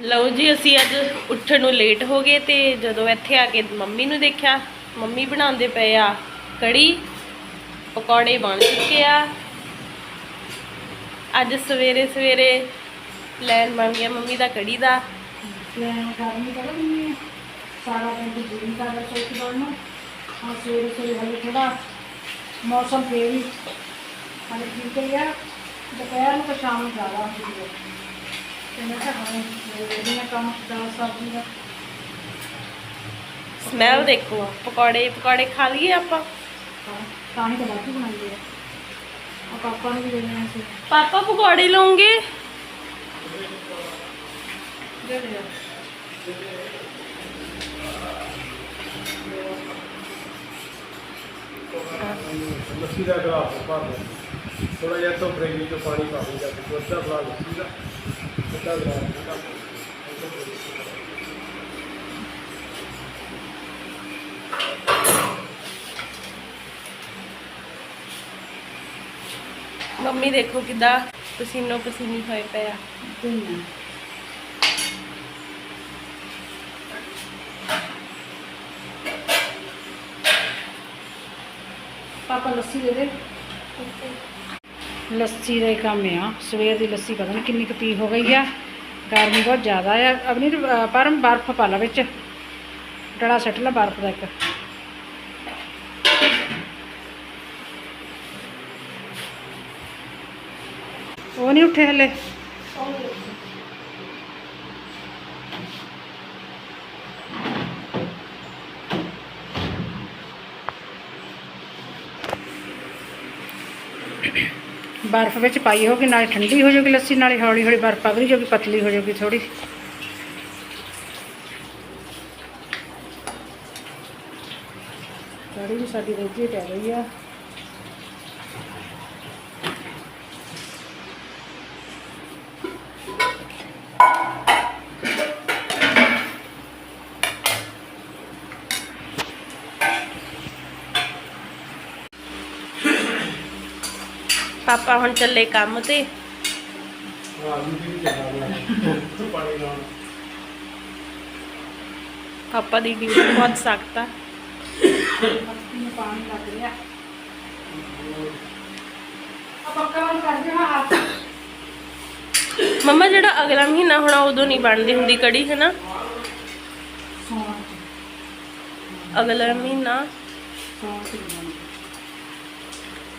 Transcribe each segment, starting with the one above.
ਲਓ ਜੀ, ਅਸੀਂ ਅੱਜ ਉੱਠਣ ਨੂੰ ਲੇਟ ਹੋ ਗਏ ਤੇ ਜਦੋਂ ਇੱਥੇ ਆ ਕੇ ਮੰਮੀ ਨੂੰ ਦੇਖਿਆ, ਮੰਮੀ ਬਣਾਉਂਦੇ ਪਏ ਆ ਕੜੀ, ਪਕੌੜੇ ਬਣ ਚੁੱਕੇ ਆ। ਅੱਜ ਸਵੇਰੇ ਸਵੇਰੇ ਪਲਾਨ ਬਣ ਗਿਆ ਮੰਮੀ ਦਾ ਕੜੀ ਦਾ। ਪਲਾਨ ਕਰਨੀ ਤਾਂ ਨਹੀਂ ਸਾਰਾ ਦਿਨ ਦੀ ਦਾ ਸੋਚ ਬਣਨਾ ਹਾਂ ਸਵੇਰੇ ਸਵੇਰੇ ਹਲੇ ਥੋੜਾ ਮੌਸਮ ਫੇਰ ਵੀ ਹਲੇ ਠੀਕ ਹੀ ਦੁਪਹਿਰ ਨੂੰ ਤਾਂ ਸ਼ਾਮ ਨੂੰ ਜ਼ਿਆਦਾ ਹੁੰਦੀ ਹੈ ਸਮੈਲ ਦੇਖੋ ਪਕੌੜੇ ਪਕੌੜੇ ਖਾ ਲਈਏ ਆਪਾਂ ਹਾਂ, ਤਾਂ ਹੀ ਤਾਂ ਬਾਕੀ ਬਣਾਈ ਹੈ ਆ ਪਾਪਾ ਨੂੰ ਵੀ ਦੇਣਾ ਸੀ ਪਾਪਾ ਪਕੌੜੇ ਲਓਗੇ ਦੇ ਦੇ ਲੱਸੀ ਦਾ ਗਲਾਸ ਭਰ ਲਓ ਥੋੜਾ ਜਿਹਾ ਤੋਂ ਫਰੇਜੀ ਤੋਂ ਪਾਣੀ ਪਾ ਦਿਓ ਜਾਂ ਕੋਈ ਅੱਧਾ ਗਲਾਸ ਲੱਸੀ ਦਾ ਅੱਧਾ ਗਲਾਸ ਠੰਡਾ ਮੰਮੀ ਦੇਖੋ ਕਿਦਾਂ ਪਸੀਨੋ ਪਸੀਨੀ ਹੋਏ ਪਏ ਆ ਦੇਣਾ ਪਾਪਾ ਲੱਸੀ ਦੇ ਦੇ ਲੱਸੀ ਦਾ ਹੀ ਕੰਮ ਆ। ਸਵੇਰ ਦੀ ਲੱਸੀ ਪਤਾ ਨਹੀਂ ਕਿੰਨੀ ਕੁ ਪੀ ਹੋ ਗਈ ਆ। ਗਰਮੀ ਬਹੁਤ ਜ਼ਿਆਦਾ ਆ। ਅਗਨੀ ਪਰ ਬਰਫ਼ ਪਾ ਲਾ ਵਿੱਚ। ਡੜਾ ਸੱਟ ਲਾ ਬਰਫ਼ ਦਾ ਇੱਕ। ਉਹ ਨਹੀਂ ਉੱਠੇ ਹਲੇ? ਬਰਫ਼ ਵਿੱਚ ਪਾਈ ਹੋਗੀ ਨਾਲੇ ਠੰਡੀ ਹੋ ਜਾਊਗੀ ਲੱਸੀ, ਨਾਲੇ ਹੌਲੀ ਹੌਲੀ ਬਰਫ਼ ਪਗੜੀ ਜਾਊਗੀ ਪਤਲੀ ਹੋ ਜਾਊਗੀ ਥੋੜੀ ਕੜੀ ਵੀ ਸਾਡੀ ਰੋਜੀ ਟੈ ਗਈ ਆ। ਪਾਪਾ ਹੁਣ ਚੱਲੇ ਕੰਮ ਤੇ। ਪਾਪਾ ਦੀ ਡਿਊਟੀ ਬਹੁਤ ਸਖਤ ਆ। ਪਾਣੀ ਲੱਗ ਰਿਹਾ ਆ ਪੱਕਾ ਬੰਦ ਕਰ ਦਿਓ ਹੱਥ ਮੰਮਾ, ਜਿਹੜਾ ਅਗਲਾ ਮਹੀਨਾ ਹੋਣਾ ਉਦੋਂ ਨਹੀਂ ਬਣਦੀ ਹੁੰਦੀ ਕੜੀ ਹੈ ਨਾ ਅਗਲਾ ਮਹੀਨਾ। ਸੌਣਾ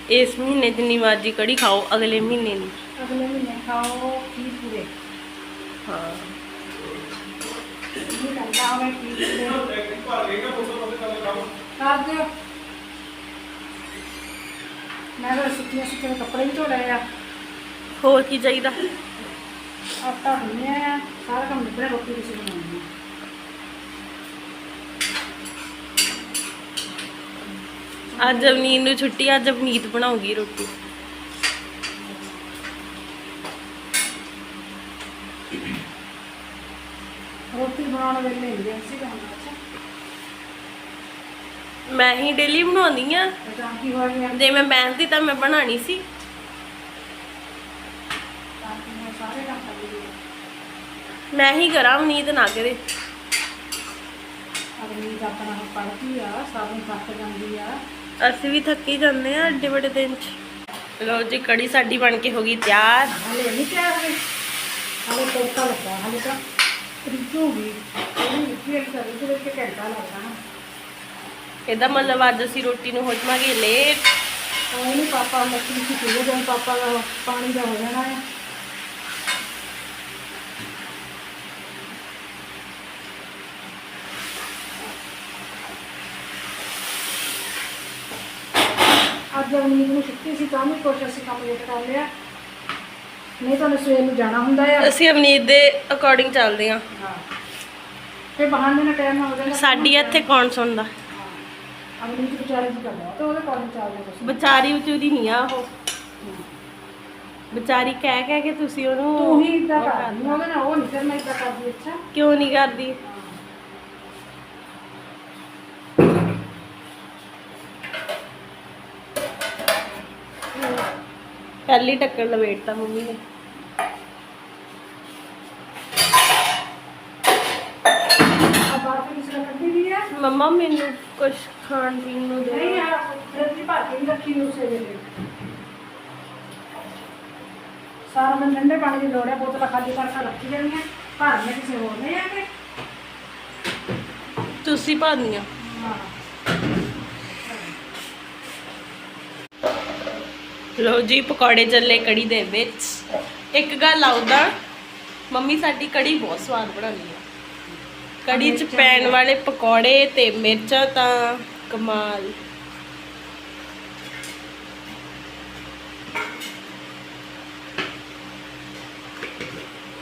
ਇਸ ਮਹੀਨੇ ਜਿੰਨੀ ਮਰਜ਼ੀ ਕੜੀ ਖਾਓ ਅਗਲੇ ਮਹੀਨੇ ਨਹੀਂ। ਅਗਲੇ ਮਹੀਨੇ ਖਾਓ ਕੀ ਪੂਰੇ? ਹਾਂ। ਇਹ ਕਰਦਾ ਹੋਵੇ ਕੀ ਪੂਰੇ? ਕਰ ਦਿਓ। ਮੈਂ ਤਾਂ ਸੁੱਕੀਆਂ ਸੁੱਕੀਆਂ ਕੱਪੜੇ ਵੀ ਧੋ ਲਏ ਆ। ਹੋਰ ਕੀ ਚਾਹੀਦਾ? ਆਟਾ ਭੁੰਨਿਆ ਆ ਸਾਰਾ ਕੰਮ ਨਿਬੜਿਆ ਰੋਟੀ ਤੁਸੀਂ ਬਣਾਉਣੀ ਆ। ਅੱਜ ਅਵਨੀਤ ਨੂੰ ਛੁੱਟੀ ਅੱਜ ਅਵਨੀਤ ਬਣਾਉਗੀ ਰੋਟੀ। ਰੋਟੀ ਬਣਾਉਣ ਵੇਲੇ ਮਿਲਦੇ ਸੀ ਤਾਂ ਅੱਛਾ ਮੈਂ ਹੀ ਡੇਲੀ ਬਣਾਉਂਦੀ ਆ। ਤੇ ਕੀ ਹੋ ਗਿਆ ਜੇ ਮੈਂ ਮਿਹਨਤੀ ਤਾਂ ਮੈਂ ਬਣਾਣੀ ਸੀ। ਤਾਂ ਕਿ ਮੈਂ ਸਾਰੇ ਕੰਮ ਕਰ ਲਈਏ ਮੈਂ ਹੀ ਕਰਾਂ ਅਵਨੀਤ ਨਾ ਕਰੇ। ਅਗਲੀ ਦਾ ਆਪਣਾ ਪੜ੍ਹਦੀ ਆ ਸਭ ਨੂੰ ਥੱਕ ਜਾਂਦੀ ਆ। ਅਸੀਂ ਵੀ ਥੱਕੀ ਜਾਂਦੇ ਆ ਏਡੇ ਵੱਡੇ ਦਿਨ ਚ। ਲੋ ਜੀ ਕੜੀ ਸਾਡੀ ਬਣ ਕੇ ਹੋ ਗਈ ਤਿਆਰ। ਹਲੇ ਨਹੀਂ ਤਿਆਰ ਹੋਈ। ਹਲੇ ਤੋਕਾ ਲੱਗਾ ਹਲੇ ਤਾਂ ਰਿਜੂਗੀ ਇਹਨੂੰ ਮਿੱਟੀ ਵਾਲੀ ਕਰੀ ਤੇ ਵਿੱਚ ਘੰਟਾ ਲੱਗਦਾ ਨਾ ਇਹਦਾ ਮਤਲਬ ਅੱਜ ਅਸੀਂ ਰੋਟੀ ਨੂੰ ਹੋ ਜਾਵਾਂਗੇ ਲੇਟ ਨਹੀਂ ਪਾਪਾ ਨੂੰ ਪੀਓ ਜਦੋਂ ਪਾਪਾ ਦਾ ਪਾਣੀ ਦਾ ਹੋ ਜਾਣਾ ਹੈ। ਅਵਨੀਤ ਨੂੰ ਛੁੱਟੀ ਸੀ ਤਾਂ ਵੀ ਕੁਛ ਅਸੀਂ ਕੰਮ ਲੇਟ ਕਰ ਲਿਆ। ਨਹੀਂ ਤਾਂ ਸਵੇਰ ਨੂੰ ਜਾਣਾ ਹੁੰਦਾ ਆ ਅਸੀਂ ਅਵਨੀਤ ਦੇ ਅਕੋਰਡਿੰਗ ਚੱਲਦੇ ਆ ਹਾਂ। ਤੇ ਬਹਾਨੇ ਨਾਲ ਟਾਈਮ ਹੋ ਜਾਂਦਾ। ਸਾਡੀ ਇੱਥੇ ਕੌਣ ਸੁਣਦਾ? ਅਵਨੀਤ ਵਿਚਾਰੇ ਦੀ ਕਰਦਾ ਤੇ ਉਹਦੇ ਕੋਲ ਚੱਲਦੇ ਤੁਸੀਂ ਵਿਚਾਰੀ ਵਿਚੂਰੀ ਨਹੀਂ ਆ ਉਹ। ਵਿਚਾਰੀ ਕਹਿ ਕਹਿ ਕੇ ਤੁਸੀਂ ਉਹਨੂੰ ਤੂੰ ਹੀ ਇਦਾਂ ਉਹ ਕਰਦੀ ਉਹਦੇ ਨਾਲ ਉਹ ਨਹੀਂ ਕਰਨਾ ਇਦਾਂ ਕਰਦੀ ਅੱਛਾ। ਕਿਉਂ ਨਹੀਂ ਕਰਦੀ? ਪਹਿਲੀ ਟੱਕਰ ਲਵੇਟਤਾ ਮੰਮੀ ਨੇ। ਮੰਮਾ ਮੈਨੂੰ ਕੁਝ ਖਾਣ ਪੀਣ ਨੂੰ ਦੇ ਨਹੀਂ ਆ ਜਲਦੀ ਭਰ ਕੇ ਰੱਖੀ ਨੂੰ ਉਸੇ ਵੇਲੇ ਸਾਰਾ ਮੈਂ ਠੰਡੇ ਪਾਣੀ ਦੀ ਲੋੜਿਆ ਹੈ ਬੋਤਲਾਂ ਖਾਲੀ ਕਰਕੇ ਰੱਖੀ ਦੇਣੀਆਂ ਭਰ ਮੈਂ ਕਿਸੇ ਹੋਰ ਨੇ ਆ ਕੇ ਤੁਸੀਂ ਭਰਨੀਆਂ ਹਾਂ। ਲੋ ਜੀ ਪਕੌੜੇ ਚੱਲੇ ਕੜੀ ਦੇ ਵਿੱਚ। ਇੱਕ ਗੱਲ ਆਉਦਾ ਮੰਮੀ ਸਾਡੀ ਕੜੀ ਬਹੁਤ ਸਵਾਦ ਬਣਾਉਂਦੀ ਆ। ਕੜੀ ਚ ਪੈਣ। ਵਾਲੇ ਪਕੌੜੇ ਤੇ ਮਿਰਚਾਂ ਤਾਂ ਕਮਾਲ।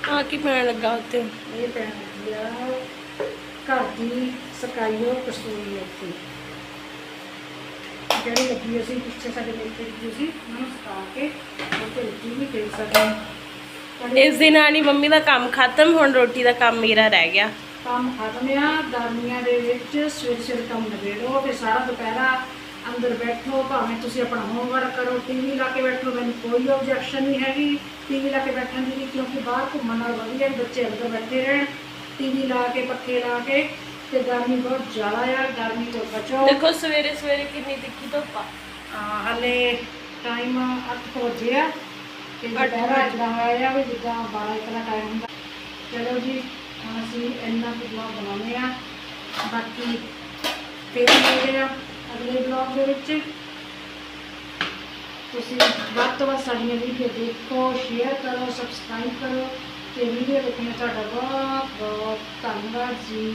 ਆ ਕੀ ਪੈਣ ਲੱਗਾ ਉੱਤੇ ਇਹ ਪੈਣ ਲੱਗੀ ਆ ਘਰ ਦੀ ਸਕਾਈਓ ਕਸਤੂਰੀ ਮੇਥੀ ਜਿਹੜੀ ਲੱਗੀ ਹੋਈ ਸੀ ਪਿੱਛੇ ਸਾਡੇ ਮੇਥੇ ਦੀ ਸੀ ਉਹਨਾਂ ਨੂੰ ਸੁਕਾ ਕੇ ਉਹ ਤੇ ਰੋਟੀ ਵੀ ਦੇ ਸਕਦੇ ਇਸ ਦੇ ਨਾਲ ਹੀ ਮੰਮੀ ਦਾ ਕੰਮ ਖਤਮ ਹੁਣ ਰੋਟੀ ਦਾ ਕੰਮ ਮੇਰਾ ਰਹਿ ਗਿਆ। ਕੰਮ ਖਤਮ ਆ ਗਰਮੀਆਂ ਦੇ ਵਿੱਚ ਸਵੇਰ ਸਵੇਰ ਕੰਮ ਨਵੇੜੋ ਤੇ ਸਾਰਾ ਦੁਪਹਿਰਾ ਅੰਦਰ ਬੈਠੋ ਭਾਵੇਂ ਤੁਸੀਂ ਆਪਣਾ ਹੋਮਵਰਕ ਕਰੋ ਟੀਵੀ ਲਾ ਕੇ ਬੈਠੋ ਮੈਨੂੰ ਕੋਈ ਆਬਜੈਕਸ਼ਨ ਨਹੀਂ ਹੈਗੀ। ਟੀਵੀ ਲਾ ਕੇ ਬੈਠਣ ਦੀ ਕਿਉਂਕਿ ਬਾਹਰ ਘੁੰਮਣ ਨਾਲ ਵਧੀਆ ਬੱਚੇ ਅੰਦਰ ਬੈਠੇ ਰਹਿਣ। ਟੀਵੀ ਲਾ ਕੇ ਪੱਖੇ ਲਾ ਕੇ ਤੇ ਗਰਮੀ ਬਹੁਤ ਜ਼ਿਆਦਾ ਆ ਗਰਮੀ ਤੋਂ ਬਚੋ ਦੇਖੋ ਸਵੇਰੇ ਸਵੇਰੇ ਕਿੰਨੀ ਤਿੱਖੀ ਧੁੱਪ ਆ ਆ, ਹਲੇ ਟਾਈਮ 8 ਵਜੇ ਆ ਤੇ ਅੱਠ ਦੁਪਹਿਰਾ ਵਜੇ। ਇਦਾਂ ਹੋਇਆ ਵੀ ਜਿੱਦਾਂ 12 ਇੱਕ ਦਾ ਟਾਈਮ ਹੁੰਦਾ ਚਲੋ ਜੀ ਹੁਣ ਅਸੀਂ ਇੰਨਾ ਕੁ ਬਲੌਗ ਬਣਾਉਂਦੇ ਆ ਬਾਕੀ ਫਿਰ ਮਿਲਦੇ ਆ ਅਗਲੇ ਬਲੌਗ ਦੇ ਵਿੱਚ ਤੁਸੀਂ ਵੱਧ ਤੋਂ ਵੱਧ ਸਾਡੀਆਂ ਵੀਡੀਓ ਦੇਖੋ ਸ਼ੇਅਰ ਕਰੋ ਸਬਸਕ੍ਰਾਈਬ ਕਰੋ ਤੇ ਵੀਡੀਓ ਦੇਖਣ ਦਾ ਤੁਹਾਡਾ ਬਹੁਤ ਬਹੁਤ ਧੰਨਵਾਦ ਜੀ